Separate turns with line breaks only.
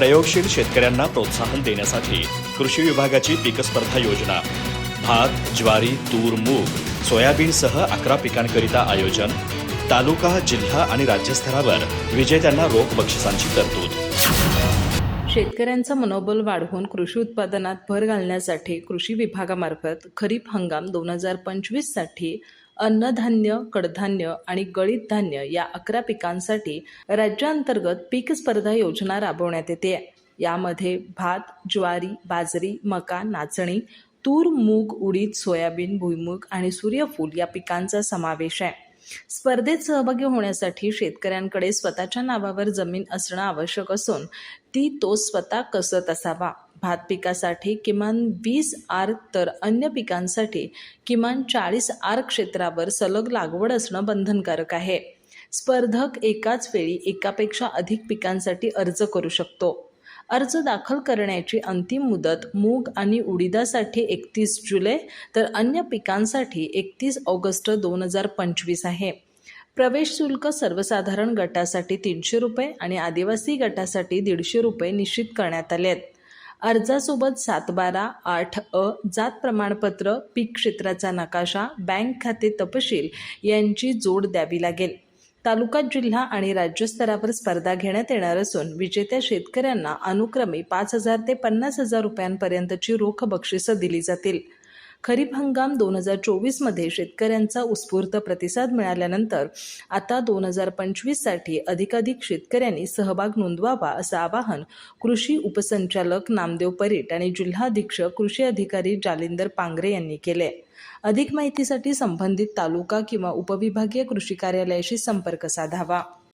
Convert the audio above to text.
प्रयोगशील शेतकऱ्यांना प्रोत्साहन देण्यासाठी कृषी विभागाची पीक स्पर्धा योजना. भात ज्वारी तूर मूग सोयाबीनसह अकरा पिकांकरिता आयोजन. तालुका जिल्हा आणि राज्यस्तरावर विजेत्यांना रोख बक्षिसांची तरतूद.
शेतकऱ्यांचं मनोबल वाढवून कृषी उत्पादनात भर घालण्यासाठी कृषी विभागामार्फत खरीप हंगाम दोन हजार पंचवीससाठी अन्नधान्य कडधान्य आणि गळीत धान्य या अकरा पिकांसाठी राज्याअंतर्गत पीक स्पर्धा योजना राबवण्यात येते. यामध्ये भात ज्वारी बाजरी मका नाचणी तूर मूग उडीद सोयाबीन भुईमूग आणि सूर्यफूल या पिकांचा समावेश आहे. स्पर्धेत सहभागी होण्यासाठी शेतकऱ्यांकडे स्वतःच्या नावावर जमीन असणं आवश्यक असून ती तो स्वतः कसत असावा? भात पिकासाठी किमान वीस आर तर अन्य पिकांसाठी किमान चाळीस आर क्षेत्रावर सलग लागवड असणं बंधनकारक आहे. स्पर्धक एकाच वेळी एकापेक्षा अधिक पिकांसाठी अर्ज करू शकतो. अर्ज दाखल करण्याची अंतिम मुदत मूग आणि उडीदासाठी एकतीस जुलै तर अन्य पिकांसाठी एकतीस ऑगस्ट दोन हजार पंचवीस आहे. प्रवेश शुल्क सर्वसाधारण गटासाठी तीनशे रुपये आणि आदिवासी गटासाठी दीडशे रुपये निश्चित करण्यात आले आहेत अर्जासोबत सात बारा आठ अ जात प्रमाणपत्र पीक क्षेत्राचा नकाशा बँक खाते तपशील यांची जोड द्यावी लागेल. तालुका जिल्हा आणि राज्यस्तरावर स्पर्धा घेण्यात येणार असून विजेत्या शेतकऱ्यांना अनुक्रमे पाच हजार ते पन्नास हजार रुपयांपर्यंतची रोख बक्षिसं दिली जातील. खरीप हंगाम दोन हजार चोवीसमध्ये शेतकऱ्यांचा उत्स्फूर्त प्रतिसाद मिळाल्यानंतर आता दोन हजार पंचवीससाठी अधिकाधिक शेतकऱ्यांनी सहभाग नोंदवावा असं आवाहन कृषी उपसंचालक नामदेव परीट आणि जिल्हा अधीक्षक कृषी अधिकारी जालिंदर पांगरे यांनी केले. अधिक माहितीसाठी संबंधित तालुका किंवा उपविभागीय कृषी कार्यालयाशी संपर्क साधावा.